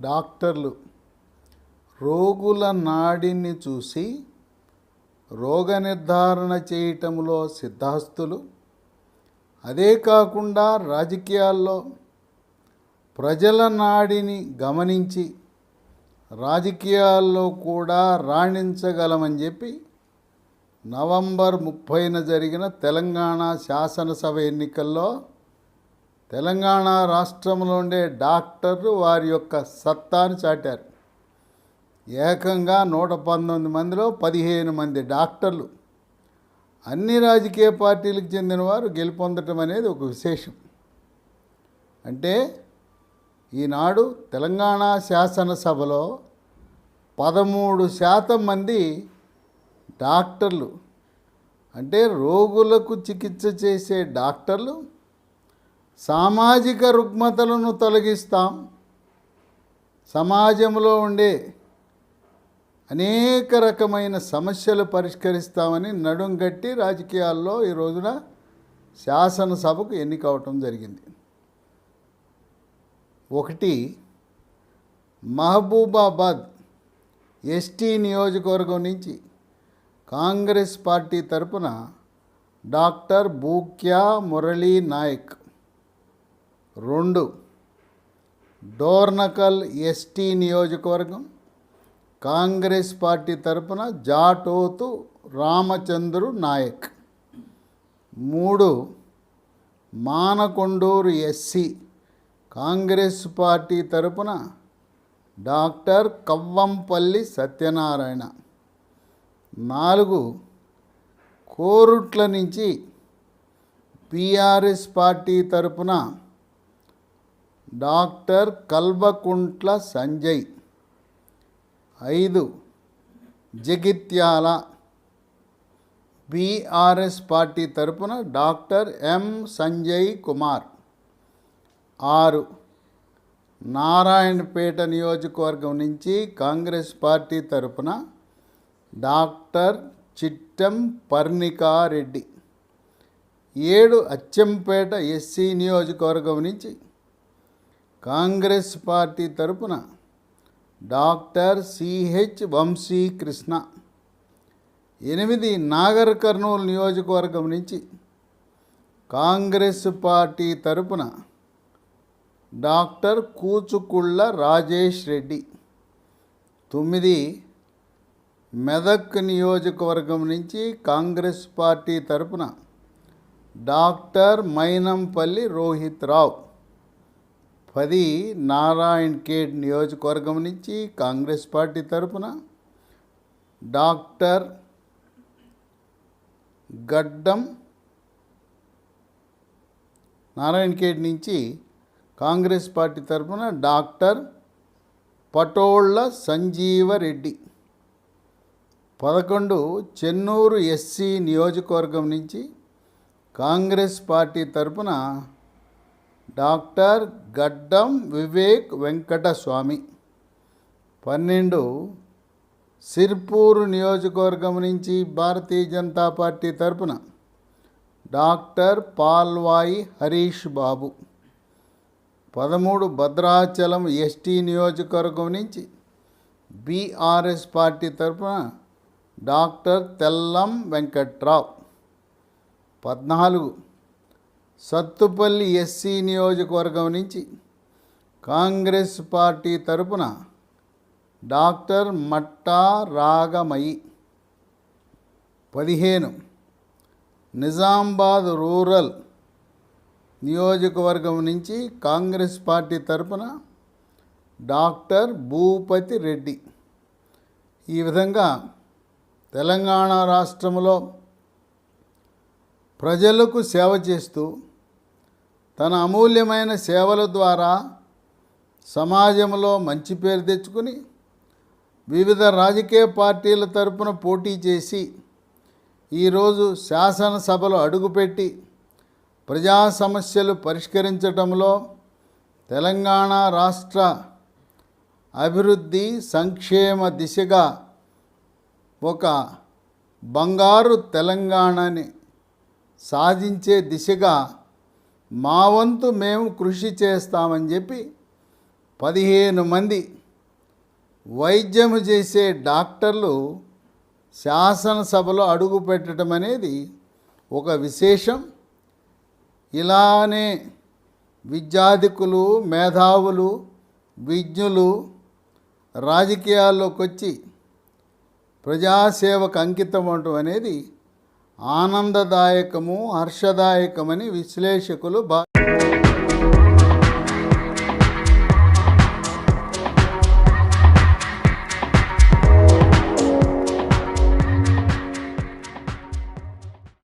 డాక్టర్లు రోగుల నాడిని చూసి రోగ నిర్ధారణ చేయటంలో సిద్ధాస్తులు. అదే కాకుండా రాజకీయాల్లో ప్రజల నాడిని గమనించి రాజకీయాల్లో కూడా రాణించగలమని చెప్పి నవంబర్ ముప్పైన జరిగిన తెలంగాణ శాసనసభ ఎన్నికల్లో తెలంగాణ రాష్ట్రంలో ఉండే డాక్టర్లు వారి యొక్క సత్తాను చాటారు. ఏకంగా నూట పంతొమ్మిది మందిలో పదిహేను మంది డాక్టర్లు. అన్ని రాజకీయ పార్టీలకు చెందిన వారు గెలుపొందటం అనేది ఒక విశేషం. అంటే ఈనాడు తెలంగాణ శాసనసభలో పదమూడు శాతం మంది డాక్టర్లు. అంటే రోగులకు చికిత్స చేసే డాక్టర్లు సామాజిక రుగ్మతలను తొలగిస్తాం. సమాజంలో ఉండే అనేక రకమైన సమస్యలు పరిష్కరిస్తామని నడుం గట్టి రాజకీయాల్లో ఈ రోజున శాసనసభకు ఎన్నికవటం జరిగింది. ఒకటి మహబూబాబాద్ ఎస్టీ నియోజకవర్గం నుంచి కాంగ్రెస్ పార్టీ తరపున డాక్టర్ బూక్యా మురళీ నాయక్ రెండు డోర్నకల్ ఎస్టీ నియోజకవర్గం కాంగ్రెస్ పార్టీ తరపున జాటోతు రామచంద్రు నాయక్. మూడు మానకొండూరు ఎస్సీ కాంగ్రెస్ పార్టీ తరపున డాక్టర్ కవ్వంపల్లి సత్యనారాయణ. నాలుగు కోరుట్ల నుంచి పిఆర్ఎస్ పార్టీ తరపున డాక్టర్ కల్వకుంట్ల సంజయ్. ఐదు. జగిత్యాల. బీఆర్ఎస్ పార్టీ తరపున డాక్టర్ ఎం సంజయ్ కుమార్. ఆరు. నారాయణపేట నియోజకవర్గం నుంచి కాంగ్రెస్ పార్టీ తరపున డాక్టర్ చిట్టం పర్ణికారెడ్డి. ఏడు అచ్చంపేట ఎస్సీ నియోజకవర్గం నుంచి కాంగ్రెస్ పార్టీ తరపున డాక్టర్ సిహెచ్ వంశీ కృష్ణ ఎనిమిది నాగర్ కర్నూలు నియోజకవర్గం నుంచి కాంగ్రెస్ పార్టీ తరపున డాక్టర్ కూచుకుళ్ళ రాజేష్ రెడ్డి తొమ్మిది మెదక్ నియోజకవర్గం నుంచి కాంగ్రెస్ పార్టీ తరపున డాక్టర్ మైనంపల్లి రోహిత్ రావు పది నారాయణ్ ఖేడ్ నియోజకవర్గం నుంచి కాంగ్రెస్ పార్టీ తరపున డాక్టర్ గడ్డం నారాయణ్ ఖేడ్ నుంచి కాంగ్రెస్ పార్టీ తరపున డాక్టర్ పటోళ్ళ సంజీవరెడ్డి పదకొండు చెన్నూరు ఎస్సీ నియోజకవర్గం నుంచి కాంగ్రెస్ పార్టీ తరపున డాక్టర్ గడ్డం వివేక్ వెంకటస్వామి. పన్నెండు సిర్పూరు నియోజకవర్గం నుంచి భారతీయ జనతా పార్టీ తరపున డాక్టర్ పాల్వాయి హరీష్ బాబు. పదమూడు భద్రాచలం ఎస్టీ నియోజకవర్గం నుంచి బీఆర్ఎస్ పార్టీ తరపున డాక్టర్ తెల్లం వెంకట్రావు. పద్నాలుగు సత్తుపల్లి ఎస్సీ నియోజకవర్గం నుంచి కాంగ్రెస్ పార్టీ తరపున డాక్టర్ మట్టా రాగమయి పదిహేను నిజామాబాద్ రూరల్ నియోజకవర్గం నుంచి కాంగ్రెస్ పార్టీ తరపున డాక్టర్ భూపతి రెడ్డి. ఈ విధంగా తెలంగాణ రాష్ట్రంలో ప్రజలకు సేవ చేస్తూ తన అమూల్యమైన సేవల ద్వారా సమాజంలో మంచి పేరు తెచ్చుకుని వివిధ రాజకీయ పార్టీల తరపున పోటీ చేసి ఈరోజు శాసనసభలో అడుగుపెట్టి ప్రజా సమస్యలు పరిష్కరించడంలో తెలంగాణ రాష్ట్ర అభివృద్ధి సంక్షేమ దిశగా ఒక బంగారు తెలంగాణని సాధించే దిశగా మా వంతు మేము కృషి చేస్తామని చెప్పి పదిహేను మంది వైద్యము చేసే డాక్టర్లు శాసనసభలో అడుగు పెట్టడం అనేది ఒక విశేషం. ఇలానే విద్యాధికులు మేధావులు విజ్ఞులు రాజకీయాల్లోకి వచ్చి ప్రజాసేవకు అంకితం అవటం అనేది ఆనందదాయకము హర్షదాయకమని విశ్లేషకులు భా